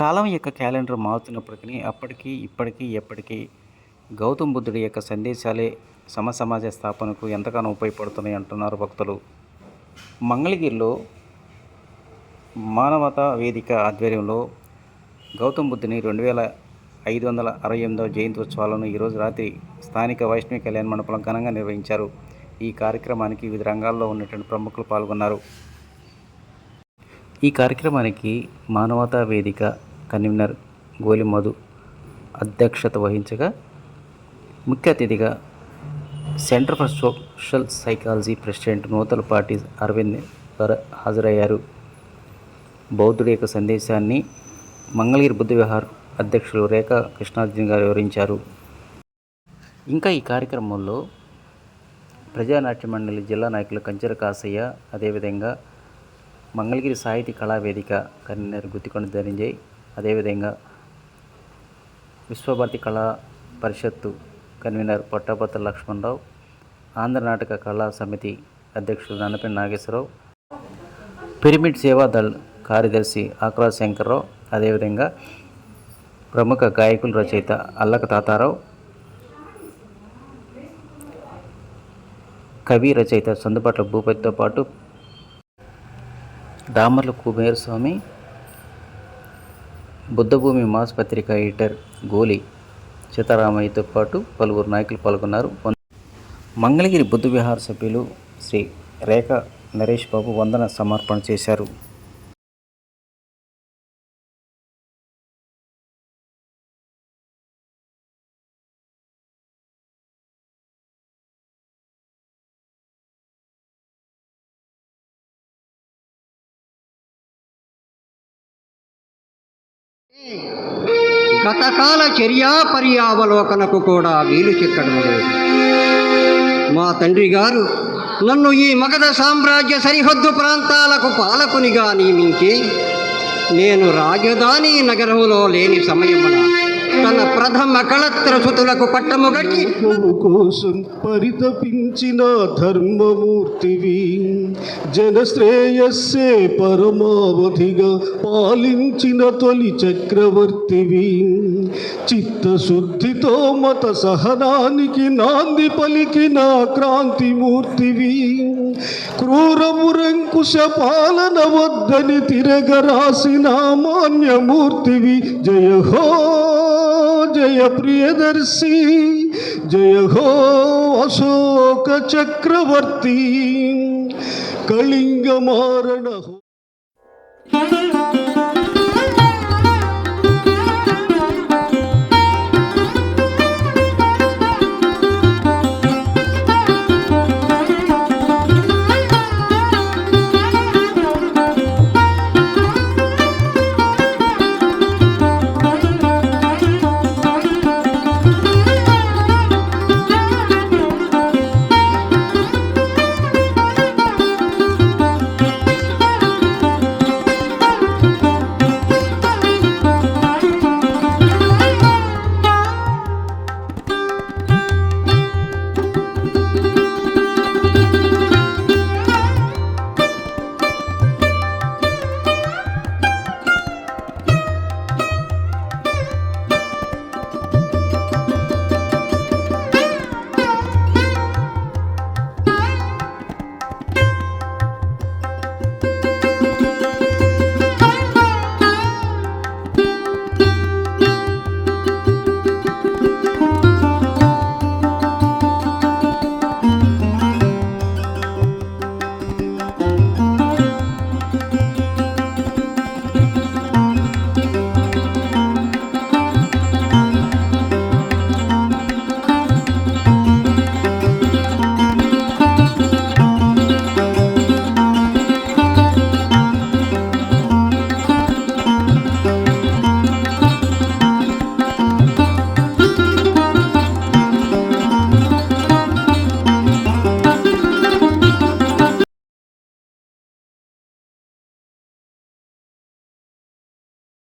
కాలం యొక్క క్యాలెండర్ మారుతున్నప్పటికీ అప్పటికీ ఇప్పటికీ ఎప్పటికీ గౌతమ్ బుద్ధుడి యొక్క సందేశాలే సమసమాజ స్థాపనకు ఎంతగానో ఉపయోగపడుతున్నాయి అంటున్నారు భక్తులు. మంగళగిరిలో మానవతా వేదిక ఆధ్వర్యంలో గౌతమ్ బుద్ధుని రెండు వేల ఐదు వందల అరవై ఎనిమిదవ జయంత్యోత్సవాలను ఈరోజు రాత్రి స్థానిక వైష్ణవి కళ్యాణ మండపంలో ఘనంగా నిర్వహించారు. ఈ కార్యక్రమానికి వివిధ రంగాల్లో ఉన్నటువంటి ప్రముఖులు పాల్గొన్నారు. ఈ కార్యక్రమానికి మానవతా వేదిక కన్వీనర్ గోలి మధు అధ్యక్షత వహించగా ముఖ్య అతిథిగా centre for social psychology president Nuthalapati Aravind హాజరయ్యారు. బౌద్ధుడి యొక్క సందేశాన్ని మంగళగిరి బుద్ధ విహార్ అధ్యక్షులు రేఖా కృష్ణార్జున్ గారు వివరించారు. ఇంకా ఈ కార్యక్రమంలో ప్రజానాట్య మండలి జిల్లా నాయకులు కంచెర కాసయ్య అదేవిధంగా మంగళగిరి సాహితీ కళావేదిక కన్వీనర్ గుత్తికొండ ధనంజయ్ అదేవిధంగా విశ్వభారతి కళా పరిషత్తు కన్వీనర్ పొట్టాపత్ర లక్ష్మణరావు ఆంధ్ర నాటక కళా సమితి అధ్యక్షుడు నన్నపల్లి నాగేశ్వరరావు పిరమిడ్ సేవా దళ్ కార్యదర్శి ఆక్రా శంకర్రావు అదేవిధంగా ప్రముఖ గాయకుల రచయిత అల్లక తాతారావు కవి రచయిత సందుపట్ల భూపతితో పాటు దామర్ల కుబేరస్వామి బుద్ధభూమి మాస్ పత్రిక ఎడిటర్ గోలి సీతారామయ్యతో పాటు పలువురు నాయకులు పాల్గొన్నారు. మంగళగిరి బుద్ధ విహార సభ్యులు శ్రీ రేఖ నరేష్ బాబు వందన సమర్పణ చేశారు. గతకాల చర్యాపర్యావలోకనకు కూడా వీలు చిక్కడం లేదు. మా తండ్రి గారు నన్ను ఈ మగధ సామ్రాజ్య సరిహద్దు ప్రాంతాలకు పాలకునిగా నియమించి నేను రాజధాని నగరంలో లేని సమయమున తన ప్రథమ కళత్రసుతులకు పట్టము గట్టి కోసం పరితపించిన ధర్మమూర్తివి జనశ్రేయస్సే పరమావధిగా పాలించిన తొలి చక్రవర్తివి. చిత్తశుద్ధితో మత సహనానికి నాంది పలికిన క్రాంతిమూర్తివి. క్రూరమురంకుశ పాలన వద్దని తిరగరాసిన మాన్యమూర్తివి. జయ హో జయ ప్రియదర్శి జయ హో అశోక చక్రవర్తి కళింగ మారణ హో